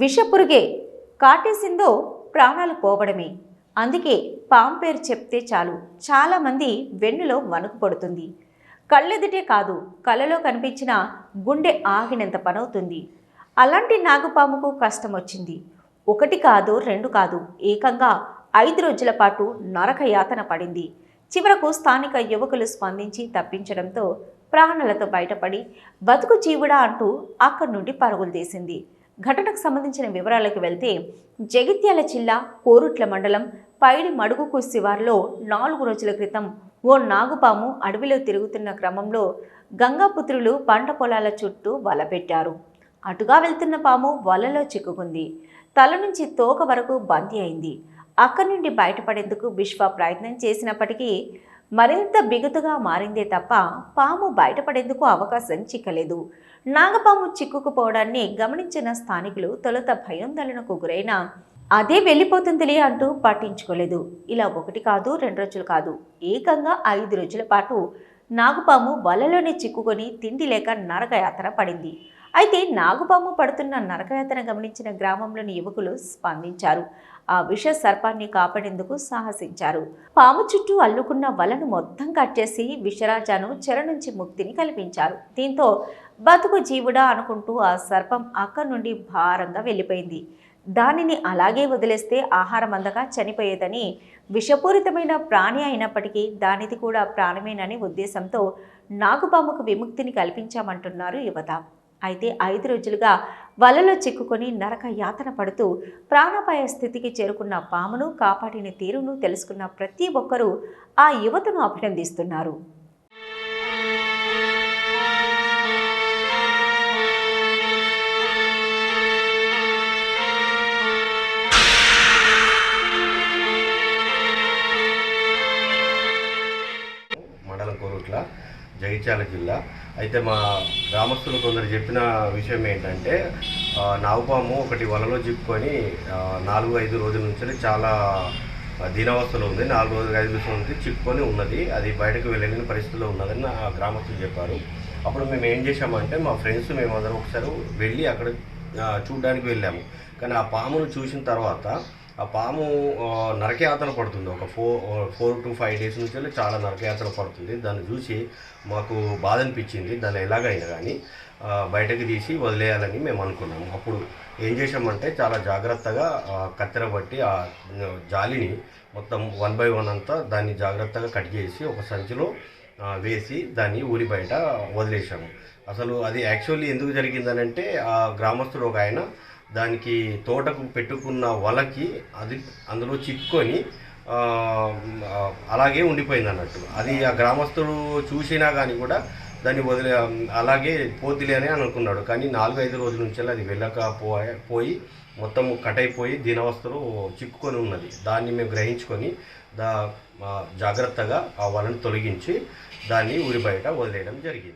విషపురుగే కాటేసిందో ప్రాణాలు పోవడమే. అందుకే పాము పేరు చెప్తే చాలు. చాలామంది వెన్నులో వణుకు పడుతుంది. కళ్ళెదుటే కాదు కలలో కనిపించిన గుండె ఆగినంత పనవుతుంది. అలాంటి నాగుపాముకు కష్టం వచ్చింది ఒకటి కాదు రెండు కాదు ఏకంగా ఐదు రోజుల పాటు నరక యాతన పడింది. చివరకు స్థానిక యువకులు స్పందించి తప్పించడంతో ప్రాణాలతో బయటపడి బతుకు జీవుడా అంటూ అక్కడి నుండి పరుగులు తీసింది. ఘటనకు సంబంధించిన వివరాలకు వెళ్తే జగిత్యాల జిల్లా కోరుట్ల మండలం పైడి మడుగుకు శివార్లో నాలుగు రోజుల క్రితం ఓ నాగుపాము అడవిలో తిరుగుతున్న క్రమంలో గంగాపుత్రులు పంట పొలాల చుట్టూ వల పెట్టారు. అటుగా వెళ్తున్న పాము వలలో చిక్కుకుంది. తల నుంచి తోక వరకు బందీ అయింది. అక్కడి నుండి బయటపడేందుకు విశ్వ ప్రయత్నం చేసినప్పటికీ మరింత బిగుతుగా మారిందే తప్ప పాము బయటపడేందుకు అవకాశం చిక్కలేదు. నాగపాము చిక్కుకుపోవడాన్ని గమనించిన స్థానికులు తొలుత భయాందోళనకు గురైన అదే వెళ్ళిపోతుందిలే అంటూ పట్టించుకోలేదు. ఇలా ఒకటి కాదు రెండు రోజులు కాదు. ఏకంగా ఐదు రోజుల పాటు నాగుపాము వలలోనే చిక్కుకొని తిండి లేక నరకయాత్ర పడింది. అయితే నాగుపాము పడుతున్న నరకయాతన గమనించిన గ్రామంలోని యువకులు స్పందించారు. ఆ విష సర్పాన్ని కాపాడేందుకు సాహసించారు. పాము చుట్టూ అల్లుకున్న వలను మొత్తం కట్ చేసి విషరాజాను చెర నుంచి ముక్తిని కల్పించారు. దీంతో బతుకు జీవుడా అనుకుంటూ ఆ సర్పం అక్కడి నుండి భారంగా వెళ్ళిపోయింది. దానిని అలాగే వదిలేస్తే ఆహారం అందక చనిపోయేదని విషపూరితమైన ప్రాణి అయినప్పటికీ దానిది కూడా ప్రాణమేనని ఉద్దేశంతో నాగుపాముకు విముక్తిని కల్పించామంటున్నారు యువత. అయితే ఐదు రోజులుగా వలలో చిక్కుకొని నరక యాతన పడుతూ ప్రాణాపాయ స్థితికి చేరుకున్న పామును కాపాడిన తీరును తెలుసుకున్న ప్రతి ఒక్కరూ ఆ యువతను అభినందిస్తున్నారు. మండలం జగిత్యాల జిల్లా. అయితే మా గ్రామస్తులు కొందరు చెప్పిన విషయం ఏంటంటే నాగుపాము ఒకటి వలలో చిక్కుకొని నాలుగు ఐదు రోజుల నుంచి చాలా ఆ, దీనావస్థలో ఉంది. నాలుగు రోజులు ఐదు రోజుల నుంచి చిక్కుకొని ఉన్నది. అది బయటకు వెళ్ళలేని పరిస్థితిలో ఉన్నదని నా గ్రామస్తులు చెప్పారు. అప్పుడు మేము ఏం చేసామంటే మా ఫ్రెండ్స్ మేమందరం ఒకసారి వెళ్ళి అక్కడ చూడడానికి వెళ్ళాము. కానీ ఆ పామును చూసిన తర్వాత ఆ పాము నరకయాతన పడుతుంది. ఒక four four to five days నుంచి వెళ్ళి చాలా నరకయాతన పడుతుంది. దాన్ని చూసి మాకు బాధ అనిపించింది. దాన్ని ఎలాగైనా కానీ బయటకు తీసి వదిలేయాలని మేము అనుకున్నాము. అప్పుడు ఏం చేసామంటే చాలా జాగ్రత్తగా కత్తెర బట్టి ఆ జాలిని మొత్తం వన్ బై వన్ అంతా దాన్ని జాగ్రత్తగా కట్ చేసి ఒక సంచిలో వేసి దాన్ని ఊరి బయట వదిలేసాము అసలు అది యాక్చువల్లీ ఎందుకు జరిగిందనంటే ఆ గ్రామస్తుడు ఒక ఆయన దానికి తోటకు పెట్టుకున్న వలకి అది అందులో చిక్కుకొని అలాగే ఉండిపోయింది అన్నట్టు. అది ఆ గ్రామస్తుడు చూసినా కానీ కూడా దాన్ని వదిలే అలాగే పోతిలే అని అనుకున్నాడు. కానీ నాలుగు ఐదు రోజుల నుంచి అది వెళ్ళక పోయి మొత్తం కట్ అయిపోయి దీనవస్థలో చిక్కుకొని ఉన్నది. దాన్ని మేము గ్రహించుకొని దా జాగ్రత్తగా ఆ వలను తొలగించి దాన్ని ఊరి బయట వదిలేయడం జరిగింది.